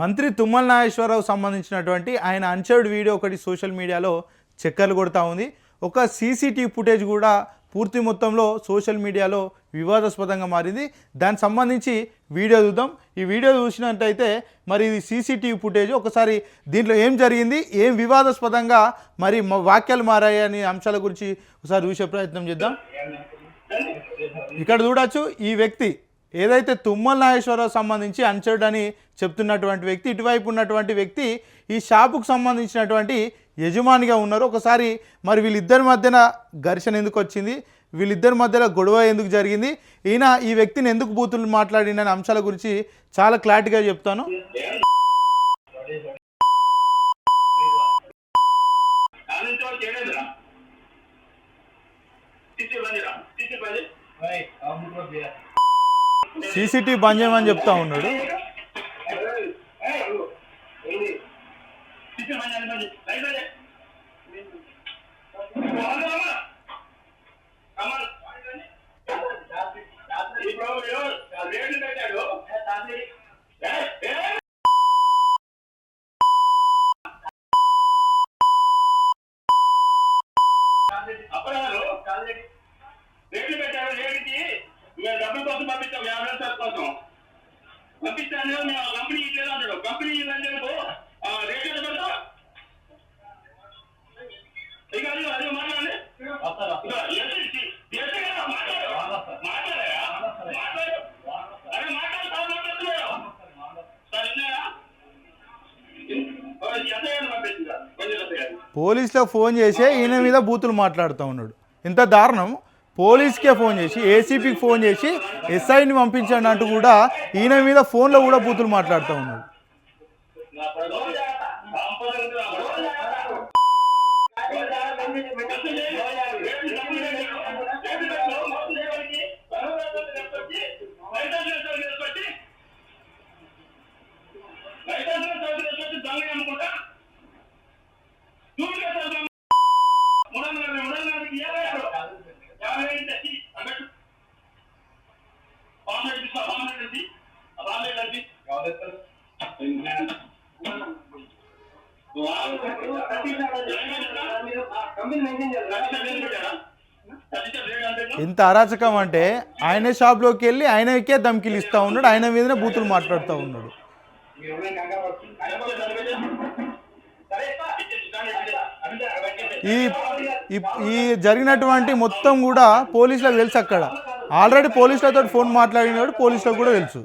మంత్రి తుమ్మల నాగేశ్వరరావు సంబంధించినటువంటి ఆయన అన్చర్డ్ వీడియో ఒకటి సోషల్ మీడియాలో చక్కర్లు కొడతా ఉంది. ఒక సీసీటీవీ ఫుటేజ్ కూడా పూర్తి మొత్తంలో సోషల్ మీడియాలో వివాదాస్పదంగా మారింది. దానికి సంబంధించి వీడియో చూద్దాం. ఈ వీడియో చూసినట్టయితే మరి ఇది సీసీటీవీ ఫుటేజ్ ఒకసారి దీంట్లో ఏం జరిగింది? ఏం వివాదాస్పదంగా మరి వాక్యాలు మారాయి అనే అంశాల గురించి ఒకసారి చూసే ప్రయత్నం చేద్దాం. ఇక్కడ చూడొచ్చు ఈ వ్యక్తి ఏదైతే తుమ్మల నాగేశ్వరరావు సంబంధించి అన్చర్డ్ అని చెప్తున్నటువంటి వ్యక్తి ఇటువైపు ఉన్నటువంటి వ్యక్తి ఈ షాపుకు సంబంధించినటువంటి యజమానిగా ఉన్నారు. ఒకసారి మరి వీళ్ళిద్దరి మధ్యన ఘర్షణ ఎందుకు వచ్చింది? వీళ్ళిద్దరి మధ్యలో గొడవ ఎందుకు జరిగింది? ఈయన ఈ వ్యక్తిని ఎందుకు బూతులు మాట్లాడిన అంశాల గురించి చాలా క్లారిటీగా చెప్తాను. తీసి సీసీటీవీ బంద్ చేయమని చెప్తా ఉన్నాడు తీసి బంది అని బంది లైట్ బంది కమల్ ఇప్పుడు రేట్లు పెట్టాడు ఏ, ఏ? అప్పగారు రేట్లు పెట్టారు రేటుకి మేము డబ్బుల కోసం పంపించాం యాభై రూపాయల కోసం పంపిస్తాను మేము కంపెనీ ఇట్లేదు అంటాడు కంపెనీ ఇల్లంటే రేట్ ఎంత పెడతా? ఇక అది అది మాట్లాడండి. ఇక ఎంత ఇచ్చి- ఎంత కదా మాట్లాడు. మాట్లాడాయా మాట్లాడు. అరే మాట్లాడు సార్ మాట్లాడుతున్నాడు. సార్ విన్నారా ఎంత గారు పంపించిందా కొంచెం ఎంత గారు పోలీసులకు ఫోన్ చేసి ఈయన మీద బూతులు మాట్లాడుతూ ఉన్నాడు. ఇంత దారుణం. పోలీస్కే ఫోన్ చేసి ఏసీపీకి ఫోన్ చేసి ఎస్ఐని పంపించండి అంటూ కూడా ఈయన మీద ఫోన్లో కూడా బూతులు మాట్లాడుతూ ఉన్నాడు ఇంత అరాచకం అంటే ఆయన షాప్లోకి వెళ్ళి ఆయనకే ధమ్కిలు ఇస్తూ ఉన్నాడు ఆయన మీదనే బూతులు మాట్లాడుతూ ఉన్నాడు. ఈ ఈ- ఈ జరిగినటువంటి మొత్తం కూడా పోలీసులకు తెలుసు అక్కడ. ఆల్రెడీ పోలీసులతో ఫోన్ మాట్లాడినాడు పోలీసులకు కూడా తెలుసు.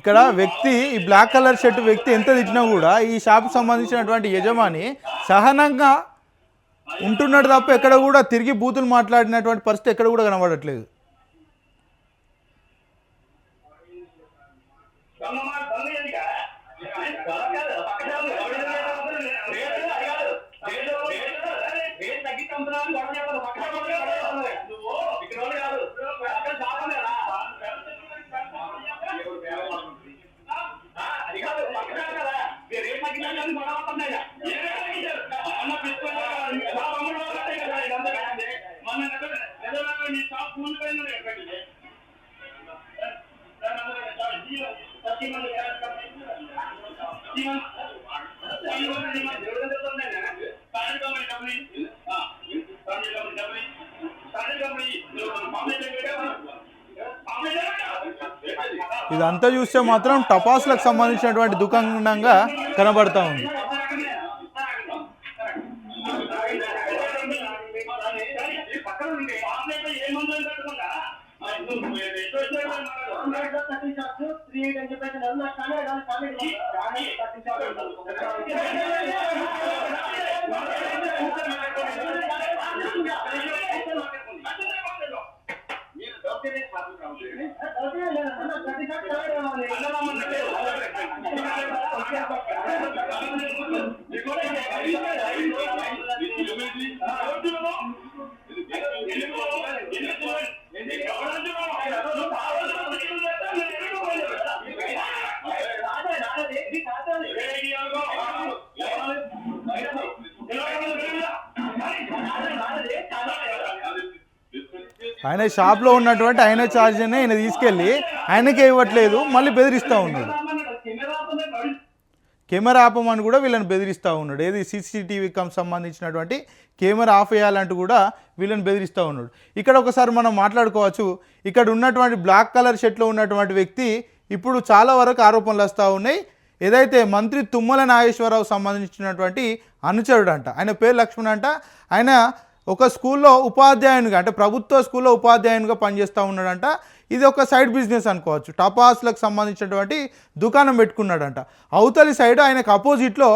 ఇక్కడ వ్యక్తి ఈ బ్లాక్ కలర్ షర్ట్ వ్యక్తి ఎంత తిట్టినా కూడా ఈ షాప్కి సంబంధించినటువంటి యజమాని సహనంగా ఉంటున్నాడు తప్ప ఎక్కడ కూడా తిరిగి బూతులు మాట్లాడినటువంటి పరిస్థితి ఎక్కడ కూడా కనబడట్లేదు. ఇదంతా చూస్తే మాత్రం టపాసులకు సంబంధించినటువంటి దుకాణంగా కనబడతా ఉంది. ఆయన షాప్లో ఉన్నటువంటి ఆయన ఛార్జీని ఆయన తీసుకెళ్ళి ఆయనకే ఇవ్వట్లేదు మళ్ళీ బెదిరిస్తూ ఉన్నాడు. కెమెరా ఆపమని కూడా వీళ్ళని బెదిరిస్తూ ఉన్నాడు. ఏది సీసీటీవీకి సంబంధించినటువంటి కెమెరా ఆఫ్ చేయాలంటూ కూడా వీళ్ళని బెదిరిస్తూ ఉన్నాడు. ఇక్కడ ఒకసారి మనం మాట్లాడుకోవచ్చు. ఇక్కడ ఉన్నటువంటి బ్లాక్ కలర్ షర్ట్లో ఉన్నటువంటి వ్యక్తి ఇప్పుడు చాలా వరకు ఆరోపణలు వస్తూ ఉన్నాయి. ఏదైతే మంత్రి తుమ్మల నాగేశ్వరరావు సంబంధించినటువంటి అనుచరుడు అంట ఆయన పేరు లక్ష్మణ్ అంట ఆయన ఒక స్కూల్లో ఉపాధ్యాయునిగా అంటే ప్రభుత్వ స్కూల్లో ఉపాధ్యాయునిగా పనిచేస్తూ ఉన్నాడంట. ఇది ఒక సైడ్ బిజినెస్ అనుకోవచ్చు. టపాస్లకు సంబంధించినటువంటి దుకాణం పెట్టుకున్నాడంట. అవతలి సైడ్ ఆయనకు అపోజిట్లో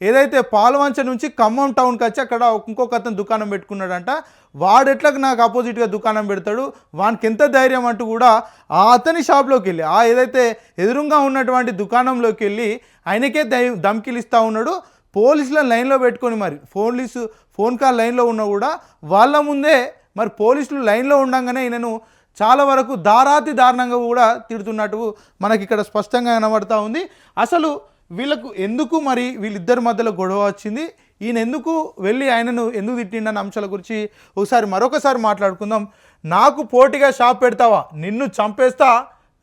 ఏదైతే పాలవంచ నుంచి ఖమ్మం టౌన్కి వచ్చి అక్కడ ఇంకొక అతను దుకాణం పెట్టుకున్నాడంట. వాడెట్లకు నాకు అపోజిట్గా దుకాణం పెడతాడు? వానికి ఎంత ధైర్యం అంటూ కూడా ఆ అతని షాప్లోకి వెళ్ళి ఆ ఏదైతే ఎదురుగా ఉన్నటువంటి దుకాణంలోకి వెళ్ళి ఆయనకే దై ధమ్కిలిస్తూ ఉన్నాడు. పోలీసులను లైన్లో పెట్టుకొని మరి పోలీసు ఫోన్ కాల్ లైన్లో ఉన్నా కూడా వాళ్ళ ముందే మరి పోలీసులు లైన్లో ఉండగానే ఈయనను చాలా వరకు దారాతి దారుణంగా కూడా తిడుతున్నట్టు మనకి ఇక్కడ స్పష్టంగా కనబడతా ఉంది. అసలు వీళ్ళకు ఎందుకు మరి వీళ్ళిద్దరి మధ్యలో గొడవ వచ్చింది? ఈయన ఎందుకు వెళ్ళి ఆయనను ఎందుకు తిట్టిండన్న అంశాల గురించి ఒకసారి మరొకసారి మాట్లాడుకుందాం. నాకు పోటీగా షాప్ పెడతావా? నిన్ను చంపేస్తా.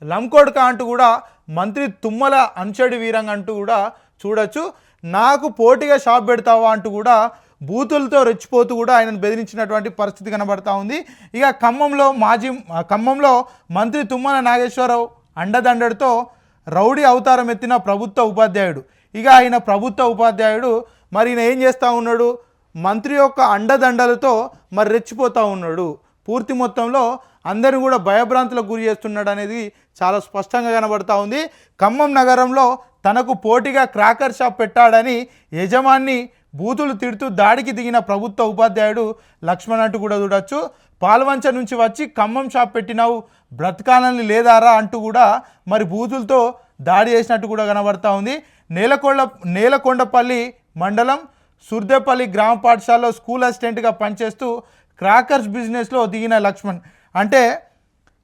లంకోడ్కా అంటూ కూడా మంత్రి తుమ్మల అంచడి వీరంగా అంటూ కూడా చూడొచ్చు. నాకు పోటీగా షాప్ పెడతావా అంటూ కూడా బూతులతో రెచ్చిపోతూ కూడా ఆయనను బెదిరించినటువంటి పరిస్థితి కనబడతా ఉంది. ఇక ఖమ్మంలో మాజీ ఖమ్మంలో మంత్రి తుమ్మల నాగేశ్వరరావు అండదండడితో రౌడీ అవతారం ఎత్తిన ప్రభుత్వ ఉపాధ్యాయుడు. ఇక ఆయన ప్రభుత్వ ఉపాధ్యాయుడు మరి ఈయన ఏం చేస్తూ ఉన్నాడు? మంత్రి యొక్క అండదండలతో మరి రెచ్చిపోతూ ఉన్నాడు. పూర్తి మొత్తంలో అందరిని కూడా భయభ్రాంతులకు గురి చేస్తున్నాడు అనేది చాలా స్పష్టంగా కనబడతా ఉంది. ఖమ్మం నగరంలో తనకు పోటీగా క్రాకర్ షాప్ పెట్టాడని యజమాన్ని బూతులు తిడుతూ దాడికి దిగిన ప్రభుత్వ ఉపాధ్యాయుడు లక్ష్మణ్ అంటూ కూడా చూడొచ్చు. పాల్వంచ నుంచి వచ్చి ఖమ్మం షాప్ పెట్టినావు బ్రతకాలని లేదారా అంటూ కూడా మరి బూతులతో దాడి చేసినట్టు కూడా కనబడతా ఉంది. నేలకొండ నేలకొండపల్లి మండలం సుర్దేపల్లి గ్రామ పాఠశాలలో స్కూల్ అసిస్టెంట్గా పనిచేస్తూ క్రాకర్స్ బిజినెస్లో దిగిన లక్ష్మణ్. అంటే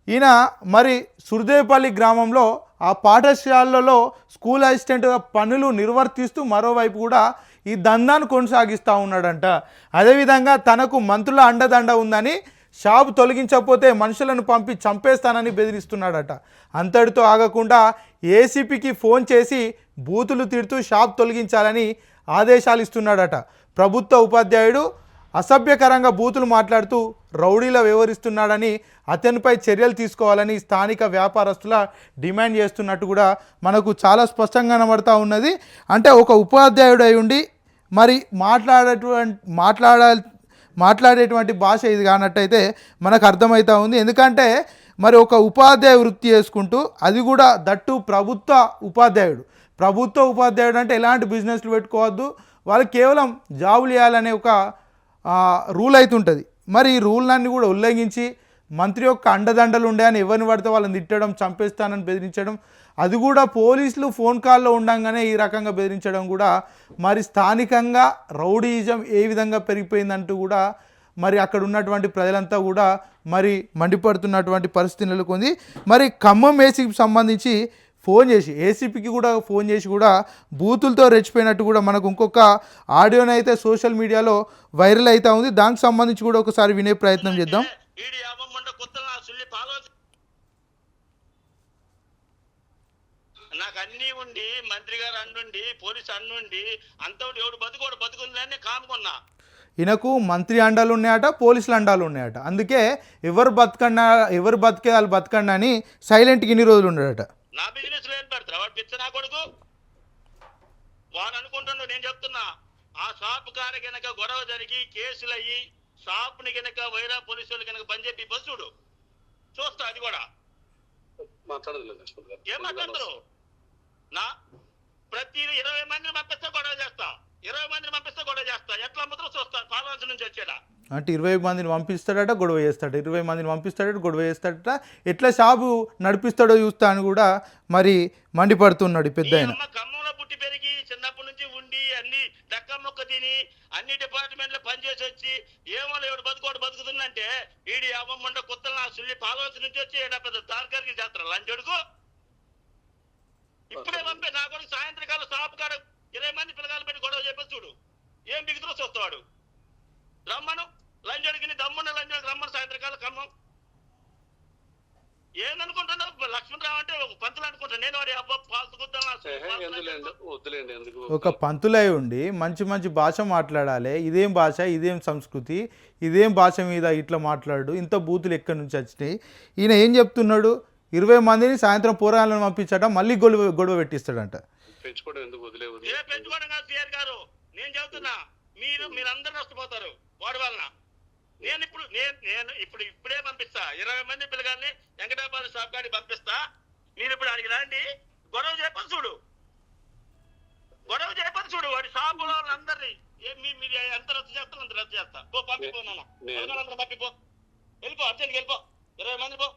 ఈయన మరి సుర్దేపల్లి గ్రామంలో ఆ పాఠశాలలో స్కూల్ అసిస్టెంట్గా పనులు నిర్వర్తిస్తూ మరోవైపు కూడా ఈ దందాన్ని కొనసాగిస్తూ ఉన్నాడంట. అదేవిధంగా తనకు మంత్రుల అండదండ ఉందని షాప్ తొలగించకపోతే మనుషులను పంపి చంపేస్తానని బెదిరిస్తున్నాడట. అంతటితో ఆగకుండా ఏసీపీకి ఫోన్ చేసి బూతులు తిడుతూ షాప్ తొలగించాలని ఆదేశాలు ఇస్తున్నాడట. ప్రభుత్వ ఉపాధ్యాయుడు అసభ్యకరంగా బూతులు మాట్లాడుతూ రౌడీలా వ్యవహరిస్తున్నాడని అతనిపై చర్యలు తీసుకోవాలని స్థానిక వ్యాపారస్తుల డిమాండ్ చేస్తున్నట్టు కూడా మనకు చాలా స్పష్టంగా కనబడతా ఉన్నది. అంటే ఒక ఉపాధ్యాయుడు అయి ఉండి మరి మాట్లాడేటువంటి మాట్లాడ మాట్లాడేటువంటి భాష ఇది కానట్టయితే మనకు అర్థమవుతా ఉంది. ఎందుకంటే మరి ఒక ఉపాధ్యాయ వృత్తి చేసుకుంటూ అది కూడా దట్టు ప్రభుత్వ ఉపాధ్యాయుడు. ప్రభుత్వ ఉపాధ్యాయుడు అంటే ఎలాంటి బిజినెస్లు పెట్టుకోవద్దు. వాళ్ళు కేవలం జాబులు ఇవ్వాలనే ఒక రూల్ అయితే ఉంటుంది మరి ఈ రూల్నాన్ని కూడా ఉల్లంఘించి మంత్రి యొక్క అండదండలు ఉండే అని ఎవరిని పడితే వాళ్ళని తిట్టడం చంపేస్తానని బెదిరించడం అది కూడా పోలీసులు ఫోన్ కాల్లో ఉండగానే ఈ రకంగా బెదిరించడం కూడా మరి స్థానికంగా రౌడీయిజం ఏ విధంగా పెరిగిపోయిందంటూ కూడా మరి అక్కడ ఉన్నటువంటి ప్రజలంతా కూడా మరి మండిపడుతున్నటువంటి పరిస్థితి నెలకొంది. మరి ఖమ్మం ఏసీకి సంబంధించి ఫోన్ చేసి ఏసీపీకి కూడా ఫోన్ చేసి కూడా బూతులతో రెచ్చిపోయినట్టు కూడా మనకు ఇంకొక ఆడియోని అయితే సోషల్ మీడియాలో వైరల్ అవుతా ఉంది. దానికి సంబంధించి కూడా ఒకసారి వినే ప్రయత్నం చేద్దాం. నాకు అన్నీ ఉండి మంత్రి గారు అన్నుండి పోలీసు అన్నుండి అంతటి ఎవడు బతుకోడు బతుకుందని కాముకున్నా ఈయనకు మంత్రి అండాలు ఉన్నాయట పోలీసులు అండాలు ఉన్నాయట. అందుకే ఎవరు బతకండా ఎవరు బతికే వాళ్ళు బతకండి అని సైలెంట్గా ఇన్ని రోజులు ఉన్నాడట. నా బిజినెస్లో ఏం పెడతారు వాడు పిచ్చ నా కొడుకు? వాడు అనుకుంటున్నాడు నేను చెప్తున్నా. ఆ షాప్ కాడ గనక గొడవ జరిగి కేసులు అయ్యి షాప్ని గనక వైరా పోలీసు వాళ్ళు గనక పని చెప్పి బస్ చూడు. చూస్తా అది కూడా. ఏం మాట్లాడతారు నా? ప్రతి ఇరవై మందిని పంపిస్తే గొడవ చేస్తా. ఇరవై మందిని పంపిస్తే గొడవ చేస్తా. ఎట్లా అమ్ముతారో చూస్తా. పాలన నుంచి వచ్చేలా. అంటే ఇరవై మందిని పంపిస్తాడట గొడవ చేస్తాడు ఇరవై మందిని పంపిస్తాడట గొడవ చేస్తాడట. ఎట్లా షాపు నడిపిస్తాడో చూస్తా అని కూడా మరి మండిపడుతున్నాడు పెద్ద ఆయన. పుట్టి పెరిగి చిన్నప్పటి నుంచి ఉండి అన్ని దక్క మొక్క తిని అన్ని డిపార్ట్మెంట్లో పనిచేసి వచ్చి ఏమో ఎవడు బతుకోడు బతుకుతుందంటే వీడి అమ్మమ్మండ కొత్త నా సుల్లి పాలవలసి నుంచి వచ్చి పెద్ద తారకారికి చేస్తారు. లంచడుకు? ఇప్పుడే పంపే నా కొడుకు సాయంత్రకాలం షాప్ కాడ ఇరవై మంది పిల్లగాలు పెట్టి గొడవ చెప్పేసి చూడు. ఏం బిగుతులో చూస్తాడు రమ్మను. లంచడికి దమ్మున్న లంచడికి రమ్మను సాయంత్రకాలం ఖమ్మం. ఏందనుకుంటున్నావు? లక్ష్మణరావు అంటే ఒక పంతులు అనుకుంటా నేను ఎందులేండి వద్దులేండి ఎందుకు ఒక పంతులై ఉండి మంచి మంచి భాష మాట్లాడాలి. ఇదేం భాష ఇదేం సంస్కృతి ఇదేం భాష మీద ఇట్లా మాట్లాడు. ఇంత బూతులు ఎక్కడి నుంచి వచ్చినాయి? ఈయన ఏం చెప్తున్నాడు? ఇరవై మందిని సాయంత్రం పోరాలను పంపించట మళ్ళీ గొడవ గొడవ పెట్టిస్తాడంట. పెంచుకోవడం ఎందుకు వదిలే ఏ వదిలే పెంచుకోవడం కాదు సిఆర్ గారు. నేను చెబుతున్నా మీరు మీరందరూ నష్టపోతారు. వాడి వలన. నేను ఇప్పుడు నేను నేను ఇప్పుడు ఇప్పుడే పంపిస్తా. ఇరవై మంది పిల్లగాన్ని వెంకటాబాద్ షాప్ కాడికి పంపిస్తా. మీరు ఇప్పుడు అడిగి రండి. గొడవ చెప్పని చూడు. గొడవ చెప్పని చూడు. వాడి షాపు వాళ్ళందరినీ ఏ మీ మీరు ఎంత రద్దు చేస్తారో అంత రద్దు చేస్తా. పో పంపిపో నాన్న. నేను- పంపిపో వెళ్ళిపో అర్జెంట్కి వెళ్ళిపో. ఇరవై మంది పో.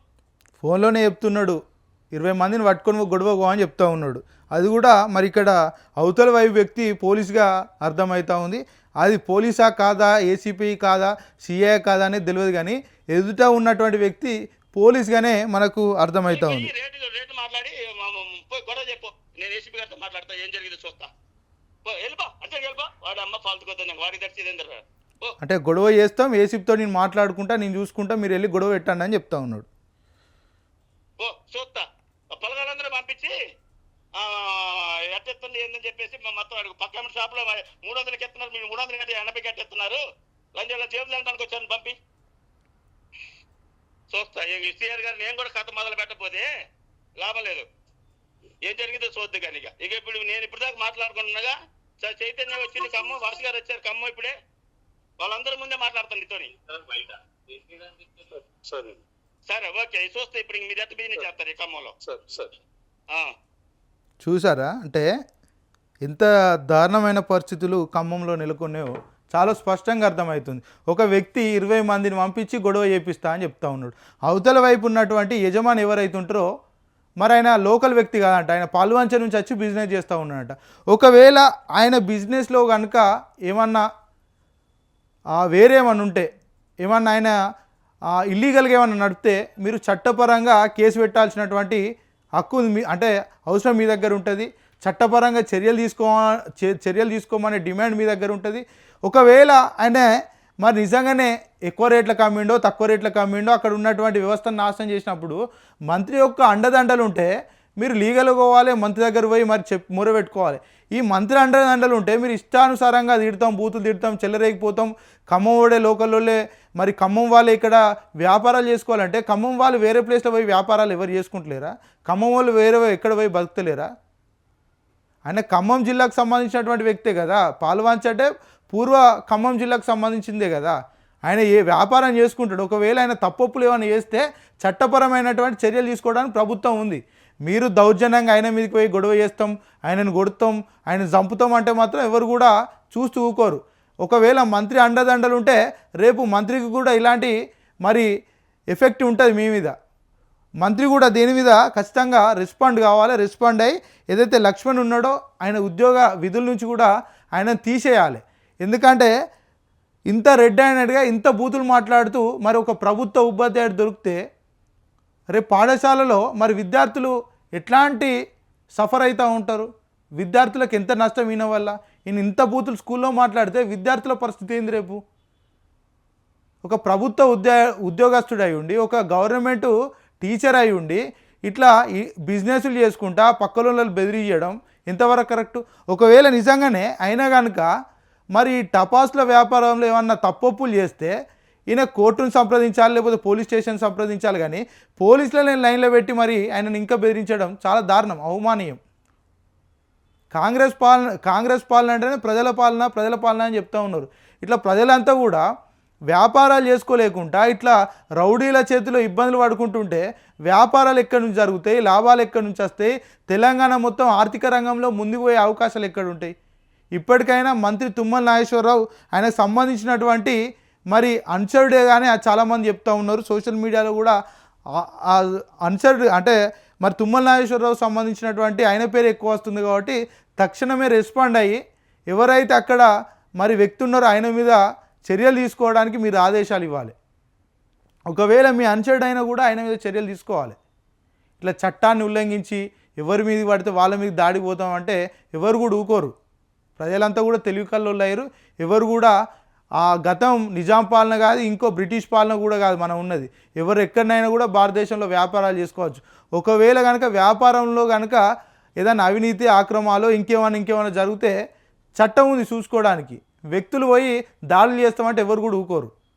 ఫోన్లోనే చెప్తున్నాడు. ఇరవై మందిని పట్టుకొని గొడవ అని చెప్తా ఉన్నాడు. అది కూడా మరి ఇక్కడ అవతల వైపు వ్యక్తి పోలీస్గా అర్థమవుతా ఉంది. అది పోలీసా కాదా ఏసీపీ కాదా సిఐ కాదా అనేది తెలియదు కానీ ఎదుట ఉన్నటువంటి వ్యక్తి పోలీస్గానే మనకు అర్థమవుతా ఉంది. అంటే గొడవ చేస్తాం ఏసీపీతో నేను మాట్లాడుకుంటా నేను చూసుకుంటా మీరు వెళ్ళి గొడవ పెట్టండి అని చెప్తా ఉన్నాడు పో చూస్తా ఆ పొలగాళ్ళందరూ పంపించి ఆ, ఏందని చెప్పేసి మా మొత్తం అడుగు. పక్క షాప్లో మూడు వందలకి ఎత్తున్నారు. మీరు మూడు వందలకి కట్టి ఎనభై కట్టెత్తున్నారు లంచంలో జేబులు ఎంతడానికి వచ్చాను పంపి. చూస్తా. సిఆర్ గారు నేను కూడా కథ మొదలు పెట్టకపోతే లాభం లేదు. ఏం జరిగిందో చూద్దు కానీ ఇక. ఇక ఇప్పుడు నేను ఇప్పుడు దాకా మాట్లాడుకుంటున్నాగా సరే చైతన్య వచ్చింది ఖమ్మం వాసు గారు వచ్చారు ఖమ్మం ఇప్పుడే. వాళ్ళందరి ముందే మాట్లాడతాను నీతోని. సరే. సరే ఓకే. చూస్తే ఇప్పుడు మీరు ఎత్త బిజినెస్ చేస్తారు ఈ ఖమ్మంలో సరే సరే. ఆ. చూసారా? అంటే ఎంత దారుణమైన పరిస్థితులు ఖమ్మంలో నెలకొన్నాయో చాలా స్పష్టంగా అర్థమవుతుంది. ఒక వ్యక్తి ఇరవై మందిని పంపించి గొడవ చేపిస్తా అని చెప్తా ఉన్నాడు. అవతల వైపు ఉన్నటువంటి యజమాని ఎవరైతే ఉంటారో మరి ఆయన లోకల్ వ్యక్తి కాదంట. ఆయన పాల్వంచ నుంచి వచ్చి బిజినెస్ చేస్తూ ఉన్నాడంట. ఒకవేళ ఆయన బిజినెస్లో కనుక ఏమన్నా వేరే ఏమన్నా ఉంటే ఏమన్నా ఆయన ఇల్లీగల్గా ఏమన్నా నడిపితే మీరు చట్టపరంగా కేసు పెట్టాల్సినటువంటి హక్కు మీ- అంటే అవసరం మీ దగ్గర ఉంటుంది. చట్టపరంగా చర్యలు తీసుకో చర్యలు తీసుకోమనే డిమాండ్ మీ దగ్గర ఉంటుంది. ఒకవేళ ఆయన మరి నిజంగానే ఎక్కువ రేట్లకు అమ్మిండో తక్కువ రేట్లకు అమ్మిండో అక్కడ ఉన్నటువంటి వ్యవస్థను నాశనం చేసినప్పుడు మంత్రి యొక్క అండదండలు ఉంటే మీరు లీగల్ పోవాలి మంత్రి దగ్గర పోయి మరి చెప్ మొరబెట్టుకోవాలి ఈ మంత్రి అండదండలు ఉంటే మీరు ఇష్టానుసారంగా తిడతాం బూతులు తిడతాం చెల్లరేగిపోతాం ఖమ్మం ఓడే లోకల్లోలే మరి ఖమ్మం వాళ్ళే ఇక్కడ వ్యాపారాలు చేసుకోవాలంటే ఖమ్మం వాళ్ళు వేరే ప్లేస్లో పోయి వ్యాపారాలు ఎవరు చేసుకుంటలేరా? ఖమ్మం వాళ్ళు వేరే ఎక్కడ పోయి బతుకుతలేరా? ఆయన ఖమ్మం జిల్లాకు సంబంధించినటువంటి వ్యక్తే కదా. పాల్వాంచ్ అంటే పూర్వ ఖమ్మం జిల్లాకు సంబంధించిందే కదా. ఆయన ఏ వ్యాపారం చేసుకుంటాడు? ఒకవేళ ఆయన తప్పప్పులు ఏమైనా చేస్తే చట్టపరమైనటువంటి చర్యలు తీసుకోవడానికి ప్రభుత్వం ఉంది. మీరు దౌర్జన్యంగా ఆయన మీదకి పోయి గొడవ చేస్తాం ఆయనను కొడతాం ఆయన చంపుతాం అంటే మాత్రం ఎవరు కూడా చూస్తూ ఊకోరు. ఒకవేళ మంత్రి అండదండలు ఉంటే రేపు మంత్రికి కూడా ఇలాంటి మరి ఎఫెక్ట్ ఉంటుంది మీ మీద. మంత్రి కూడా దీని మీద ఖచ్చితంగా రెస్పాండ్ కావాలి రెస్పాండ్ అయ్యి ఏదైతే లక్ష్మణ్ ఉన్నాడో ఆయన ఉద్యోగ విధుల నుంచి కూడా ఆయన తీసేయాలి. ఎందుకంటే ఇంత రెడ్ హ్యాండెడ్గా ఇంత బూతులు మాట్లాడుతూ మరి ఒక ప్రభుత్వ ఉపాధ్యాయుడు దొరికితే రేపు పాఠశాలలో మరి విద్యార్థులు ఎట్లాంటి సఫర్ అవుతూ ఉంటారు? విద్యార్థులకు ఎంత నష్టం ఈయన వల్ల? ఈయన ఇంత బూతులు స్కూల్లో మాట్లాడితే విద్యార్థుల పరిస్థితి ఏంది రేపు? ఒక ప్రభుత్వ ఉద్యో ఉద్యోగస్తుడు అయి ఉండి ఒక గవర్నమెంట్ టీచర్ అయి ఉండి ఇట్లా ఈ బిజినెస్లు చేసుకుంటా పక్కల బెదిరియడం ఇంతవరకు కరెక్ట్? ఒకవేళ నిజంగానే అయినా కనుక మరి టపాస్ల వ్యాపారంలో ఏమన్నా తప్పొప్పులు చేస్తే ఈయన కోర్టును సంప్రదించాలి లేకపోతే పోలీస్ స్టేషన్ సంప్రదించాలి కానీ పోలీసులని లైన్లో పెట్టి మరి ఆయనను ఇంకా బెదిరించడం చాలా దారుణం అవమానీయం. కాంగ్రెస్ పాలన కాంగ్రెస్ పాలన అంటేనే ప్రజల పాలన ప్రజల పాలన అని చెప్తూ ఉన్నారు. ఇట్లా ప్రజలంతా కూడా వ్యాపారాలు చేసుకోలేకుండా ఇట్లా రౌడీల చేతిలో ఇబ్బందులు పడుకుంటుంటే వ్యాపారాలు ఎక్కడి నుంచి జరుగుతాయి? లాభాలు ఎక్కడి నుంచి వస్తాయి? తెలంగాణ మొత్తం ఆర్థిక రంగంలో ముందుకు పోయే అవకాశాలు ఎక్కడుంటాయి ఇప్పటికైనా మంత్రి తుమ్మల నాగేశ్వరరావు ఆయనకు సంబంధించినటువంటి మరి అన్సర్డే కానీ చాలామంది చెప్తూ ఉన్నారు. సోషల్ మీడియాలో కూడా అన్సర్డ్ అంటే మరి తుమ్మల నాగేశ్వరరావు సంబంధించినటువంటి ఆయన పేరు ఎక్కువ వస్తుంది కాబట్టి తక్షణమే రెస్పాండ్ అయ్యి ఎవరైతే అక్కడ మరి వ్యక్తి ఉన్నారో ఆయన మీద చర్యలు తీసుకోవడానికి మీరు ఆదేశాలు ఇవ్వాలి. ఒకవేళ మీ అన్సర్డ్ అయినా కూడా ఆయన మీద చర్యలు తీసుకోవాలి. ఇట్లా చట్టాన్ని ఉల్లంఘించి ఎవరి మీద పడితే వాళ్ళ మీద దాడికి పోతామంటే ఎవరు కూడా ఊకోరు. ప్రజలంతా కూడా తెలివి కళ్ళు అయ్యారు. ఎవరు కూడా ఆ గతం నిజాం పాలన కాదు ఇంకో బ్రిటిష్ పాలన కూడా కాదు మనం ఉన్నది. ఎవరు ఎక్కడైనా కూడా భారతదేశంలో వ్యాపారాలు చేసుకోవచ్చు. ఒకవేళ కనుక వ్యాపారంలో కనుక ఏదైనా అవినీతి ఆక్రమాలు ఇంకేమైనా ఇంకేమైనా జరిగితే చట్టం ఉంది చూసుకోవడానికి. వ్యక్తులు పోయి దాడులు చేస్తామంటే ఎవరు కూడా ఊకోరు.